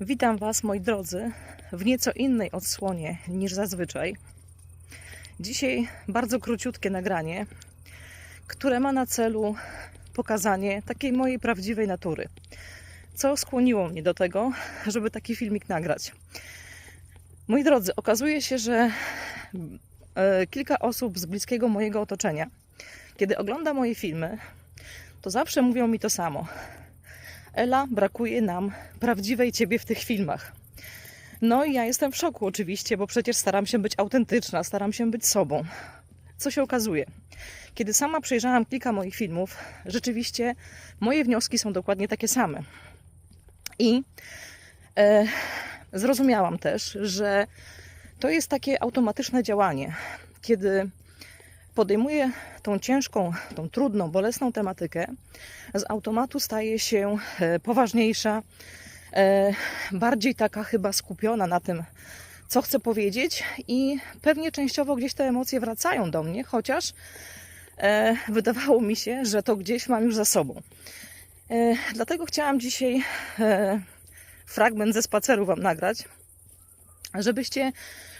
Witam Was, moi drodzy, w nieco innej odsłonie niż zazwyczaj. Dzisiaj bardzo króciutkie nagranie, które ma na celu pokazanie takiej mojej prawdziwej natury. Co skłoniło mnie do tego, żeby taki filmik nagrać. Moi drodzy, okazuje się, że e, kilka osób z bliskiego mojego otoczenia, kiedy ogląda moje filmy, to zawsze mówią mi to samo. Ela, brakuje nam prawdziwej ciebie w tych filmach. No i ja jestem w szoku oczywiście, bo przecież staram się być autentyczna, staram się być sobą. Co się okazuje? Kiedy sama przejrzałam kilka moich filmów, rzeczywiście moje wnioski są dokładnie takie same. I e, zrozumiałam też, że to jest takie automatyczne działanie, kiedy podejmuję tą ciężką, tą trudną, bolesną tematykę, z automatu staje się e, poważniejsza, e, bardziej taka chyba skupiona na tym, co chcę powiedzieć, i pewnie częściowo gdzieś te emocje wracają do mnie, chociaż e, wydawało mi się, że to gdzieś mam już za sobą. Dlatego chciałam dzisiaj fragment ze spaceru Wam nagrać, żebyście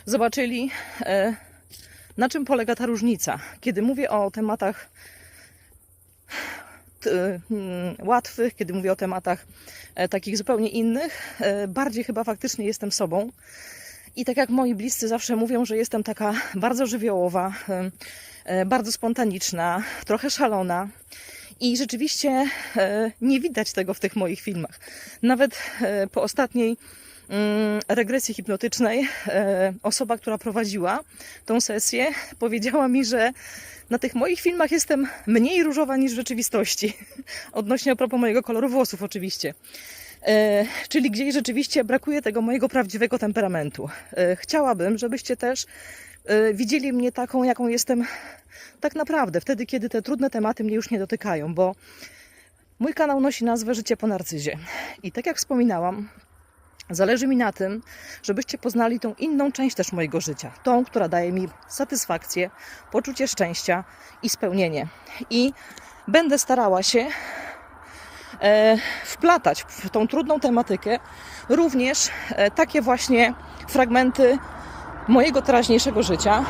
zobaczyli, na czym polega ta różnica. Kiedy mówię o tematach mm, łatwych, kiedy mówię o tematach e, takich zupełnie innych, e, bardziej chyba faktycznie jestem sobą. I tak jak moi bliscy zawsze mówią, że jestem taka bardzo żywiołowa, e, bardzo spontaniczna, trochę szalona. I rzeczywiście nie widać tego w tych moich filmach. Nawet po ostatniej regresji hipnotycznej e, osoba, która prowadziła tą sesję, powiedziała mi, że na tych moich filmach jestem mniej różowa niż w rzeczywistości. Odnośnie a propos mojego koloru włosów, oczywiście. E, czyli gdzieś rzeczywiście brakuje tego mojego prawdziwego temperamentu. E, chciałabym, żebyście też widzieli mnie taką, jaką jestem tak naprawdę, wtedy, kiedy te trudne tematy mnie już nie dotykają, bo mój kanał nosi nazwę Życie po narcyzie. I tak jak wspominałam, Zależy mi na tym, żebyście poznali tą inną część też mojego życia. Tą, która daje mi satysfakcję, poczucie szczęścia i spełnienie. I będę starała się e, wplatać w tą trudną tematykę również e, takie właśnie fragmenty mojego teraźniejszego życia.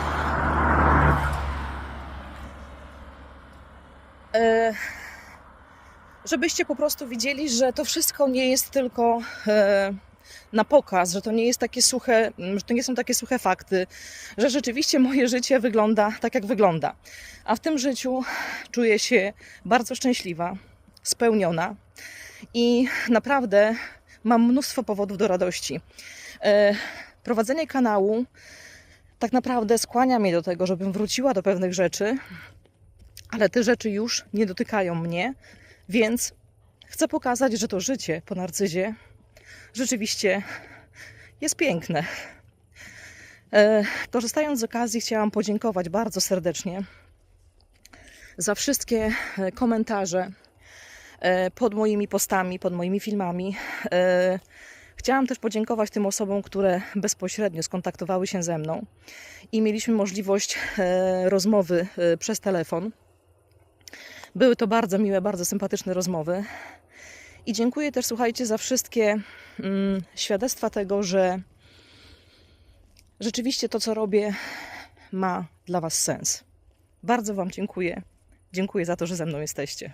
E, żebyście po prostu widzieli, że to wszystko nie jest tylko na pokaz, że to nie jest takie suche, że to nie są takie suche fakty, że rzeczywiście moje życie wygląda tak, jak wygląda. A w tym życiu czuję się bardzo szczęśliwa, spełniona i naprawdę mam mnóstwo powodów do radości. E, prowadzenie kanału tak naprawdę skłania mnie do tego, żebym wróciła do pewnych rzeczy, ale te rzeczy już nie dotykają mnie, więc chcę pokazać, że to życie po narcyzie rzeczywiście jest piękne. E, Korzystając z okazji, chciałam podziękować bardzo serdecznie za wszystkie e, komentarze e, pod moimi postami, pod moimi filmami. Chciałam też podziękować tym osobom, które bezpośrednio skontaktowały się ze mną i mieliśmy możliwość rozmowy przez telefon. Były to bardzo miłe, bardzo sympatyczne rozmowy. I dziękuję też, słuchajcie, za wszystkie mm, świadectwa tego, że rzeczywiście to, co robię, ma dla Was sens. Bardzo Wam dziękuję. Dziękuję za to, że ze mną jesteście.